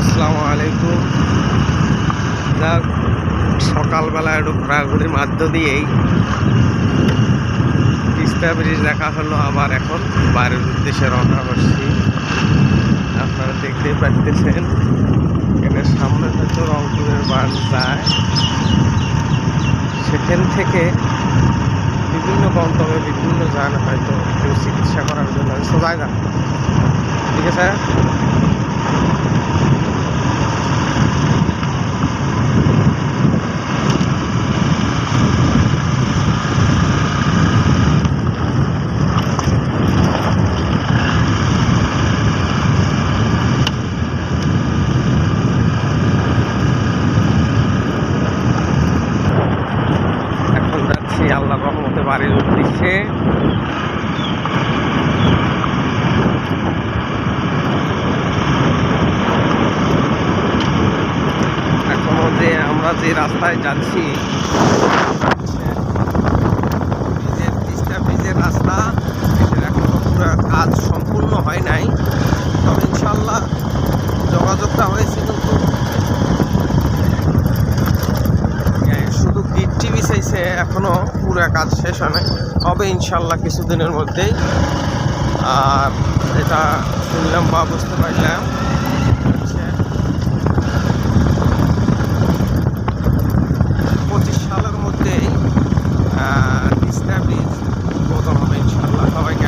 আসসালামু আলাইকুম। যাক সকালবেলা একটু ঘোরাঘুরির মধ্য দিয়েই তিস্তা ব্রিজ দেখা হলো আবার এখন বাড়ির উদ্দেশ্যে রওনা করছি আপনারা দেখতেই পাচ্ছেন এখানে সামনে হয়তো রংপুরের বাস যায়। সেখান থেকে বিভিন্ন গন্তব্যে বিভিন্ন যান হয়তো কেউ চিকিৎসা করার জন্য। সবাই না ঠিক আছে এখন যাচ্ছি আল্লাহ রহমতে বাড়ির উদ্দেশ্যে এখনও যে আমরা যে রাস্তায় যাচ্ছি বাড়িতে এখনও পুরো কাজ শেষ হয় হবে ইনশাল্লাহ কিছুদিনের মধ্যেই। আর এটা শুনলাম বা বুঝতে পারলাম পঁচিশ সালের মধ্যেই হবে ইনশাল্লাহ। সবাইকে